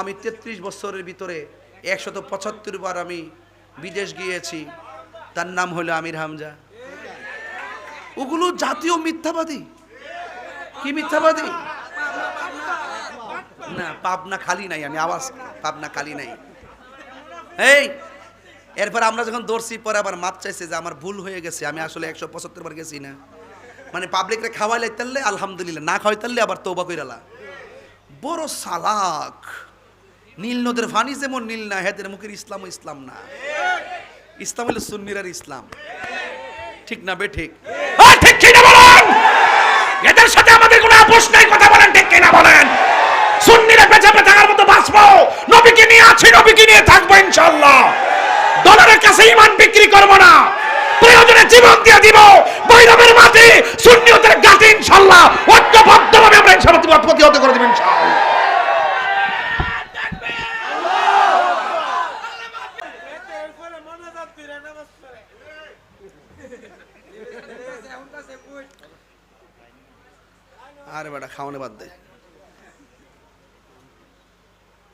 আমি তেত্রিশ বছরের ভিতরে একশত পঁচাত্তর বার আমি বিদেশ গিয়েছি। তার নাম হলো আমির হামজা। ওগুলো জাতীয় মিথ্যাবাদী। কি মিথ্যাবাদী? না, পাবনা খালি নাই, আমি আওয়াজ পাবনা খালি নাই। এই, এরপর আমরা যখন দৌড়ছি, পরে আবার মাপ চাইছে যে আমার ভুল হয়ে গেছে, আমি আসলে একশো পঁচাত্তর বার গেছি না। মানে পাবলিকরে খাওয়াই তাহলে আলহামদুলিল্লাহ, না খাওয়াই তাহলে আবার তৌবা কইরালা বড় সালাক। নীল নদের ফানি যেমন নীল না, হেদের মুখের ইসলাম ইসলাম না। ইসলাম হলো সুন্নিরার ইসলাম। ঠিক না বে, ঠিক? ঠিক কিনা বলেন? এদের সাথে আমাদের কোনো আপোষ নাই, কথা বলেন ঠিক কিনা বলেন? সুন্নিরা বেঁচে বেঁচে থাকার মতো বাঁচবো। নবীকে নিয়ে আছি, নবীকে নিয়ে থাকব ইনশাল্লাহ ডলারের কাছে ইমান বিক্রি করব না। প্রয়োজনে জীবন দিয়ে দিব। বৈরবের মাটি সুন্নিয়তের গাছে ইনশাল্লাহ ঐক্যবদ্ধভাবে আমরা ইনশাল্লাহ প্রতিহত করে দেব ইনশাল্লাহ আরে বেটা খাওয়ানো বাদ দে।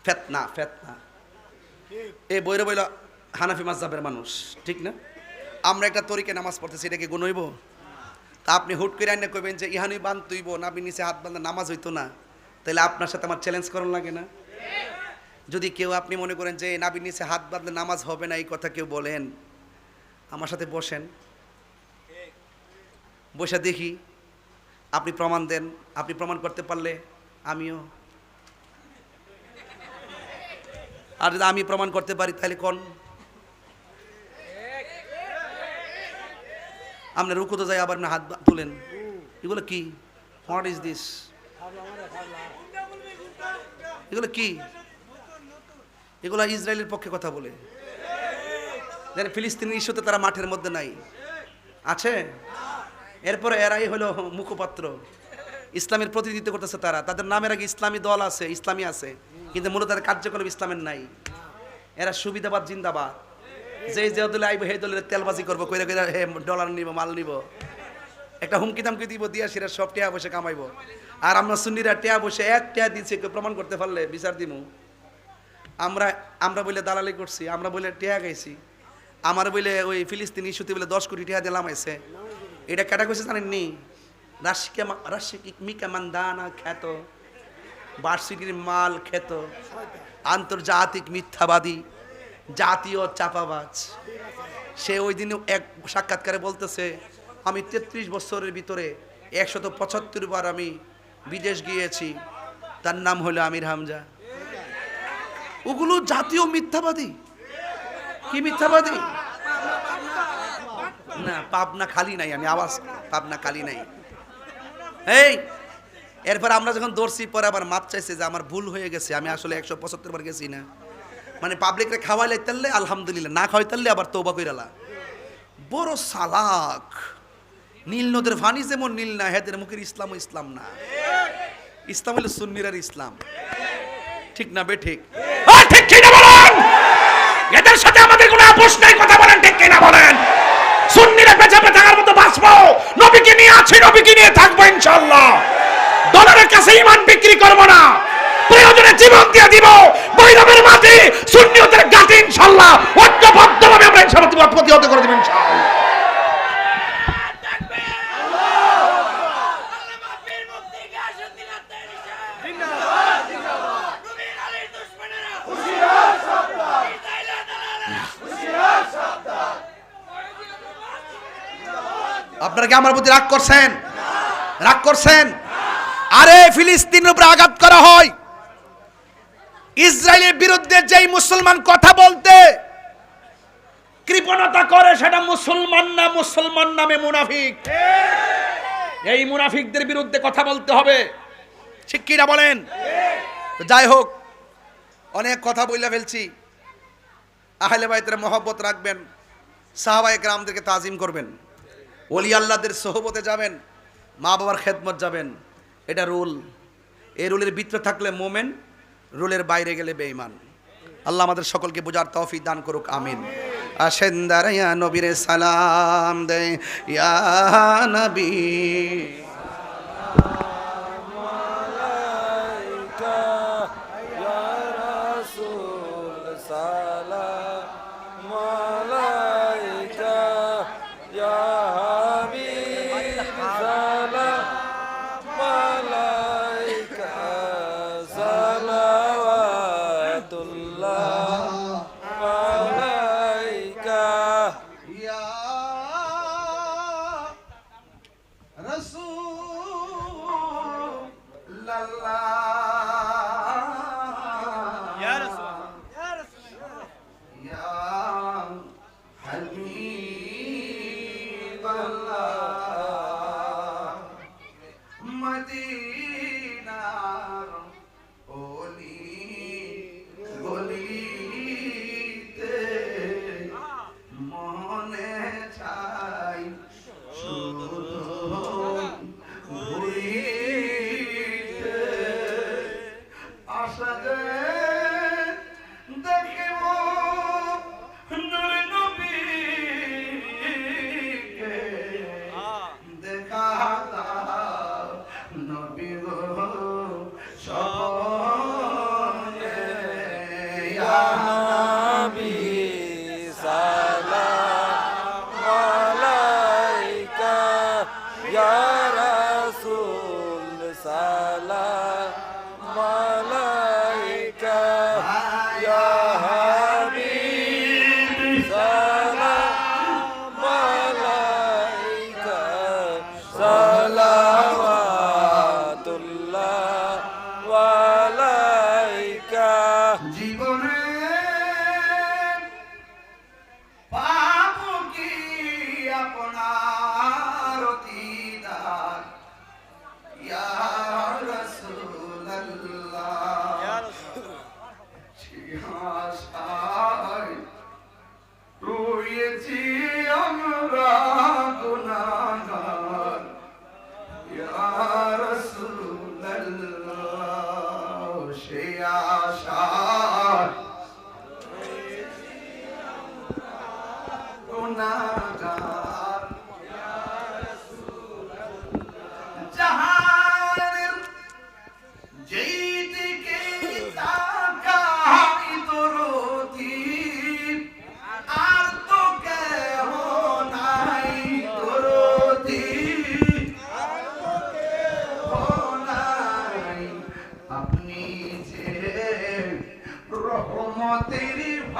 ফেতনা ফেতনা। এই বইরে বইল হানাফি মাযহাবের মানুষ, ঠিক না? আমরা একটা তরিকে নামাজ পড়তেছি, এটা কি তা আপনি হুট করে আইনে কইবেন যে, ইহানি বান তুইব নাবি নিচে হাত বান্ধা নামাজ হইতো না। তাহলে আপনার সাথে আমার চ্যালেঞ্জ করুন লাগে না? যদি কেউ আপনি মনে করেন যে, নাবির নিচে হাত বাঁধলে নামাজ হবে না, এই কথা কেউ বলেন? আমার সাথে বসেন। বসে দেখি আপনি প্রমাণ দেন, আপনি প্রমাণ করতে পারলে আমিও। আর যদি আমি প্রমাণ করতে পারি, তাহলে কোন? আপনি রুকুতে যাই আবার হাত তুলেন। এগুলো কি? হোয়াট ইজ দিস এগুলো কি? এগুলো ইসরায়েলের পক্ষে কথা বলে। যেন ফিলিস্তিনি ইস্যুতে তারা মাঠের মধ্যে নাই। আছে? এরপরে এরাই হলো মুখপাত্র। ইসলামের প্রতিনিধিত্ব করতেছে তারা। তাদের নামের আগে ইসলামী দল আছে, ইসলামী আছে, কিন্তু মূলত তাদের কার্যকলাপ ইসলামের নাই। এরা সুবিধাবাদ, জিন্দাবাদ। যে যে দলে আইব, সেই দলের তেলবাজি করব, কইরা কইরা হে, ডলার নিব, মাল নিব। একটা হুমকি দামকি দিব দিয়া সেটা সব টেয়া বসে কামাইব। আর আমরা সুন্নিরা টেয়া বসে এক টেয়া দিচ্ছে কেউ প্রমাণ করতে পারলে বিচার দিমু। আমরা আমরা বলে দালালি করছি, আমরা বলে টেয়া গাইছি আমার বলে ওই ফিলিস্তিনি ইস্যুতে বলে দশ কোটি টেয়া দিলাম আইছে এটা কেটা কইছে জানেননি? রাশিকে রাশিক মিকা মান্দানা খ্যাত, বার্ষিকীর মাল খ্যাত, আন্তর্জাতিক মিথ্যাবাদী, জাতীয় চাপাবাজ। সে ওই দিনে এক সাক্ষাৎকারে বলতেছে, আমি তেত্রিশ বছরের ভিতরে একশত পঁচাত্তর বার আমি বিদেশ গিয়েছি। তার নাম হলো আমির হামজা। ওগুলো জাতীয় মিথ্যাবাদী। কি মিথ্যাবাদী? না, পাবনা খালি নাই, আমি আওয়াজ, পাবনা খালি নাই। এই, এরপর আমরা যখন দৌড়ছি, পরে আবার মাপ চাইছে যে আমার ভুল হয়ে গেছে, আমি আসলে একশো পঁচাত্তর বার গেছি না। মানে পাবলিকরে খাওয়াইলে তাহলে আলহামদুলিল্লাহ, না খাওয়াই তাহলে আবার তৌবা কইরালা বড় সালাক। নীল নদের ফানি যেমন নীল না, হেদের মুখের ইসলাম ইসলাম না। ইসলাম হলো সুন্নিরার ইসলাম। ঠিক না বে, ঠিক? ঠিক কিনা বলেন? এদের সাথে আমাদের কোনো আপোষ নাই, কথা বলেন, ঠিক কিনা বলেন? সুন্নিরা বেঁচে বেঁচে থাকার মতো বাঁচবো। নবীকে নিয়ে আছি, নবীকে নিয়ে থাকব ইনশাল্লাহ দলের কাছে ইমান বিক্রি করব না। প্রয়োজনে জীবন দিয়ে দিব। বৈরবের মাটি সুন্নিয়তের গাছে ইনশাল্লাহ ঐক্যবদ্ধভাবে আমরা ইনশাল্লাহ প্রতিহত করে দেব ইনশাল্লাহ কি আমার প্রতি রাগ করছেন? রাগ করছেন? আরে ফিলিস্তিনের উপরে আঘাত করা হয়। ইসরায়েলের বিরুদ্ধে যেই মুসলমান কথা বলতে, কৃপণতা করে সেটা মুসলমান না মুসলমান নামে মুনাফিক। এই মুনাফিকদের বিরুদ্ধে কথা বলতে হবে। ঠিক কিনা বলেন? যাই হোক, অনেক কথা বইলা ফেলছি। আহলে বাইতের মহব্বত রাখবেন সাহাবাই গ্রামদেরকে তাজিম করবেন। ওলি আল্লাহদের সহবতে যাবেন, মা বাবার খেদমত যাবেন। এটা রুল। এই রুলের ভিতরে থাকলে মোমেন, রুলের বাইরে গেলে বেঈমান। আল্লাহ আমাদের সকলকে বোঝার তফি দান করুক, আমিন। আসেন দাঁড়াইয়া নবীরে সালাম দে ইয়া নবী। lá জীবনে পাপ কি আপনার দিদার ইয়া রাসূলুল্লাহ। ইয়া রাসূল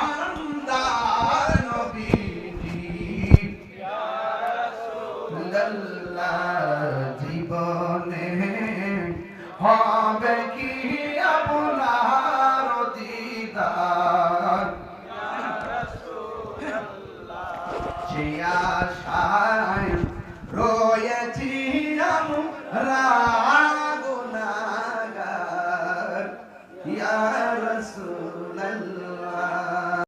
ஆனால்